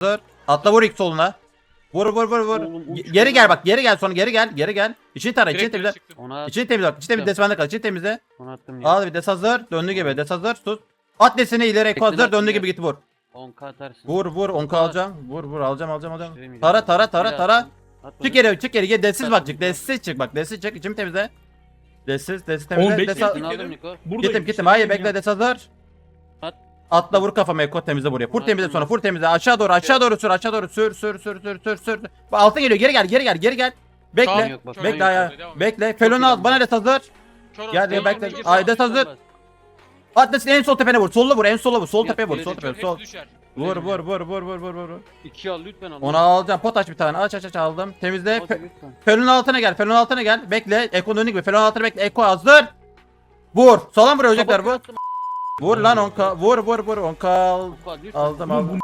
Hazır. Atla vur ilk soluna. Vur vur vur vur. Oğlum, uç geri gel bak geri gel sonra geri gel geri gel. İçini tara içini Direkt temizle. çıktım. Ona, İçini temizle bak. İçini temizle. Desmende kal. İçini temizle. ona attım ya. Al bir des hazır. Döndüğü gibi des hazır. Tut. At desini ileri eko Bekle, hazır. bekle. Döndüğü gibi git vur. 10k atarsın. Vur vur 10k alacağım. Vur vur alacağım alacağım alacağım. Düşüremeyeceğim. Tara tara tara Biraz tara. attım. At Çık onu. geri çık geri gel. Dessiz bak çık. Dessiz çık bak. Dessiz çık. İçimi temizle. Dessiz dessiz temizle. 15 Des al- Gittin aldım Niko. Buradayım. Gittim gittim. Hayır buradayım bekle des hazır. At. Atla vur kafama eko temizle buraya. Attım temizle sonra full temizle. Aşağı doğru aşağı doğru sür aşağı doğru sür sür sür sür sür sür. Bu altın geliyor geri gel geri gel geri gel. Tamam, Bekle. yok, bak. Kör Bekle yok, ayağa. devam et. Bekle. Felonu al. Bana des hazır. Kör Gel, devam bekle. et, gir, Ay, sağ. des hazır. At desin en sol tepene vur. Solla vur. En sola vur. Sol tepeye vur. Sol tepeye sol. Düşer. Vur vur vur vur vur vur vur. İki al lütfen al. Onu alacağım. Pot aç bir tane. Aç aç aç aldım. Temizle. Hadi Fe- lütfen. Felonun altına gel. Felonun altına gel. Bekle. Eko'nun önü gibi. Felonun altına bekle. Eko hazır. Vur. Solan vur ölecekler Kabak vur. lan 10k. Vur vur vur 10k al. Ufa, lütfen. Aldım aldım.